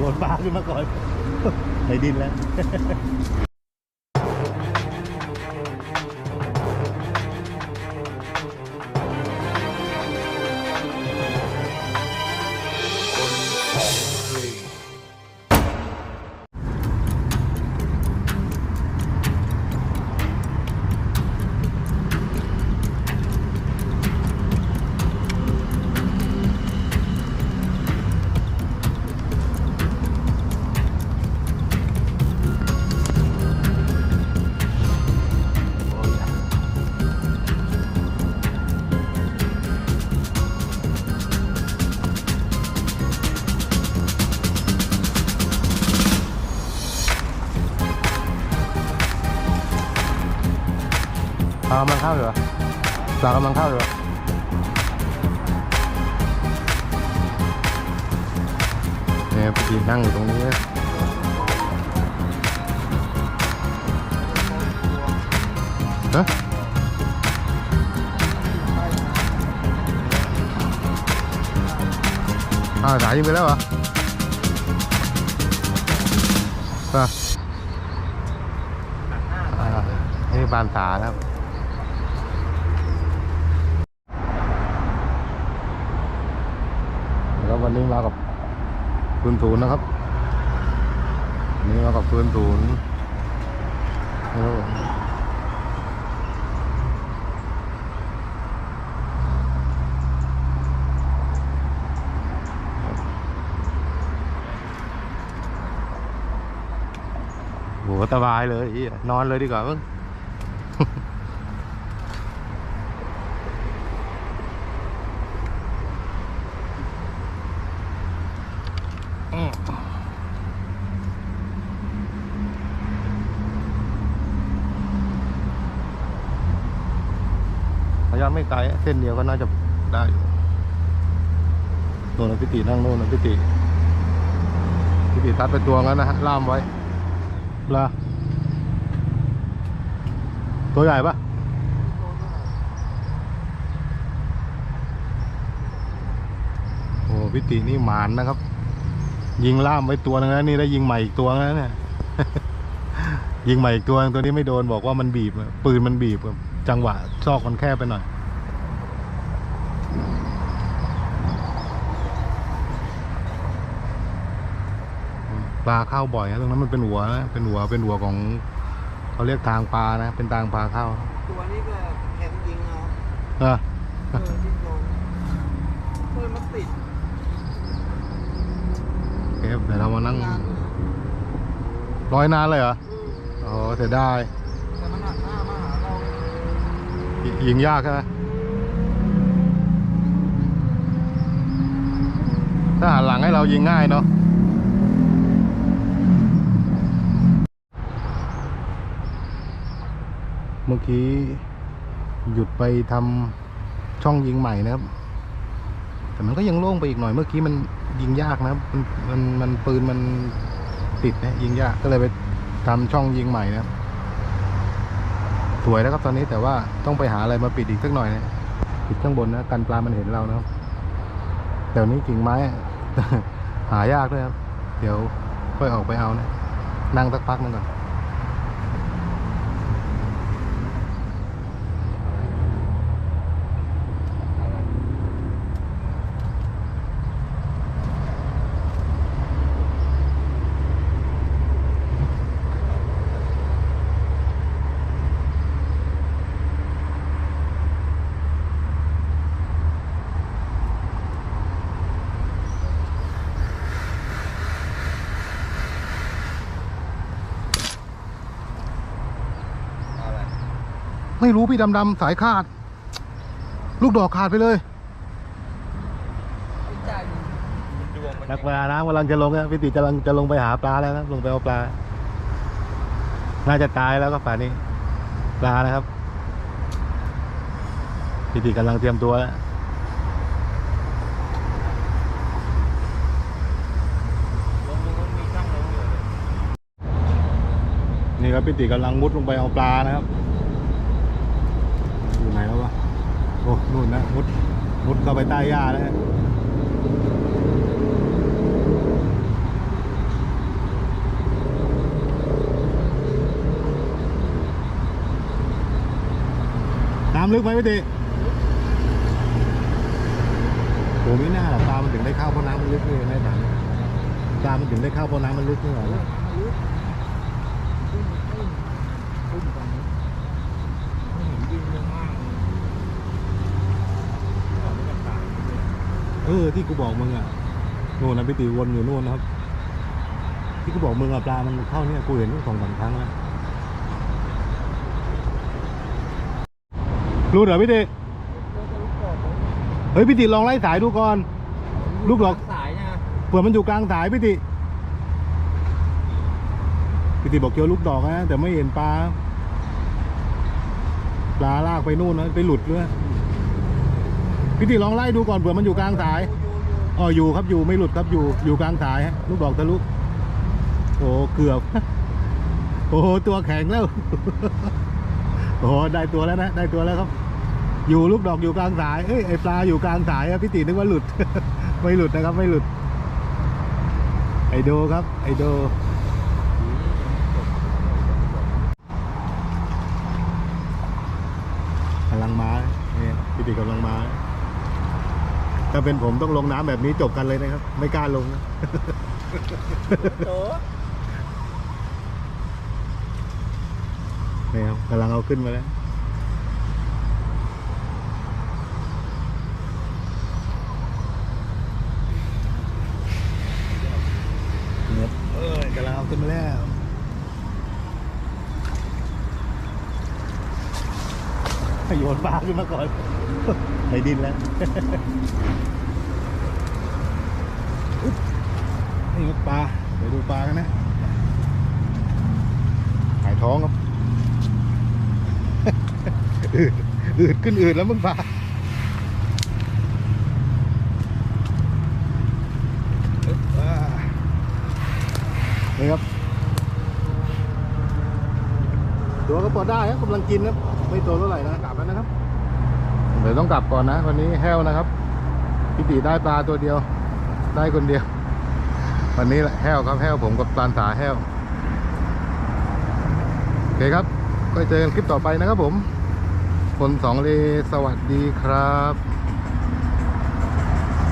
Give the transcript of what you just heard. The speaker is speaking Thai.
โยนปลาขึ้นมาก่อนในดินแล้ว ปลากำลังเข้าเหรอปลากำลังเข้าเหรอเนี่ยพี่นั่งอยู่ตรงนี้ฮะอ้าวสายยิงไปแล้วเหรอป่ะอ่านี่บานตาแล้ว แล้ วันนี้มากับปืนศูนย์นะครับวันนี้มากับปืนศูนย์นะครับผมโหสบายเลย นอนเลยดีกว่ามั้ง ระยะไม่ไกลอะเส้นเดียวก็น่าจะได้อยู่โน่นนะพิตินั่งโน่นนะพิติพิติตัดเป็นตัวงั้นนะฮะล่ามไว้ปลาตัวใหญ่ปะโอ้พิตินี่หมานนะครับ ยิงล่ามไว้ตัวนึงแล้วนี่ได้ยิงใหม่อีกตัวแล้วเนี่ยยิงใหม่อีกตัวนึงตัวนี้ไม่โดนบอกว่ามันบีบอะปืนมันบีบอะจังหวะซอกมันแคบไปหน่อย ปลาเข้าบ่อยนะตรงนั้นมันเป็นหัวนะเป็นหัวเป็นหัวของเขาเรียกทางปลานะ เป็นทางปลาเข้าตัวนี้ก็แข็งยิงเอาเออเออที่โดนเพื่อนมันติดเอฟเดี๋ยวเรามานั่งนานอยู่นะร้อยนานเลยเหรอเอออ๋อเสียดายแต่มันหักหน้ามาหาเรายยิงยากใช่ไหมถ้าหันหลังให้เรายิงง่ายเนาะ เมื่อกี้หยุดไปทำช่องยิงใหม่นะครับ แต่มันก็ยังโล่งไปอีกหน่อย เมื่อกี้มันยิงยากนะครับ มันมันมันปืนมันติดนะยิงยากก็เลยไปทำช่องยิงใหม่นะครับ สวยแล้วครับตอนนี้แต่ว่าต้องไปหาอะไรมาปิดอีกสักหน่อยนะปิดข้างบนนะกันปลามันเห็นเรานะครับเดี๋ยวนี้กิ่งไม้หายากด้วยครับ เดี๋ยวค่อยออกไปเอานะ นั่งสักพักนึงก่อน อะไร ไม่รู้พี่ดำๆสายขาด ลูกดอกขาดไปเลยไม่จ่ายอยู่ดวงมันนักปลาน้ำกำลังจะลงนะพี่ติกำลังจะลงไปหาปลาแล้วนะลงไปเอาปลา น่าจะตายแล้วก็ป่านนี้ ปลานะครับพี่ติกำลังเตรียมตัวแล้วลงตรงนู้นมีช่างลงอยู่นี่ครับพี่ติกำลังมุดลงไปเอาปลานะครับ อยู่ไหนแล้ววะโอ้นู่นนะมุดมุดเข้าไปใต้หญ้าแล้วน้ำลึกไหมพี่ติโหไม่น่าหรอกปามมันถึงได้เข้าเพราะน้ำมันลึกเลยแม่ถังตามมันถึงได้เข้าเพราะน้ำมันลึกนี่หรอ ออที่กูบอกมึงอะโน่นนะพี่ติวนอยู่นู่นนะครับ ที่กูบอกมึงอะปลามันเข้าเนี่ยกูเห็นสองสามครั้งแล้วรู้เหรอพี่ติเฮ้ยพี่ติลองไล่สายดูก่อน ลูกดอกสายนะเผื่อมันอยู่กลางสายพี่ติพี่ติบอกเจอลูกดอกนะแต่ไม่เห็นปลาปลาลากไปนู่นนะไปหลุดด้วย พี่ติลองไล่ดูก่อนเผื่อมันอยู่กลางสายอ๋ออยู่ครับอยู่ไม่หลุดครับอยู่อยู่กลางสายฮะลูกดอกทะลุโอ้เกือบ โอ้โหตัวแข็งแล้วโอ้โหได้ตัวแล้วนะได้ตัวแล้วครับ อยู่ลูกดอกอยู่กลางสายเอ้ยไอปลาอยู่กลางสายอะพี่ตินึกว่าหลุด ไม่หลุดนะครับ ไม่หลุด ไอโดครับ ไอโดกำลังมาเนี่ยพี่ติกำลังมา ถ้าเป็นผมต้องลงน้ำแบบนี้จบกันเลยนะครับ ไม่กล้าลงนะโตนี่ครับกำลังเอาขึ้นมาแล้วเนี่ยเอ้ยกำลังเอาขึ้นมาแล้ว โยนปลาขึ้นมาก่อนในดินแล้วนี่ปลาเดี๋ยวดูปลากันนะหายท้องครับอืดอืดขึ้นอืดแล้วมึงปลาอึ๊บอ่านี่ครับ ตัวก็พอ ได้ครับกำลังกินนะไม่โตเท่าไหร่นะกลับแล้วนะครับเดี๋ยวต้องกลับก่อนนะวันนี้แห้วนะครับพี่ตีได้ปลาตัวเดียว ได้คนเดียว วันนี้แหละแห้วครับแห้วผมกับปลานสาแห้วโอเคครับก็เจอกันคลิปต่อไปนะครับผม คนสองเลสวัสดีครับ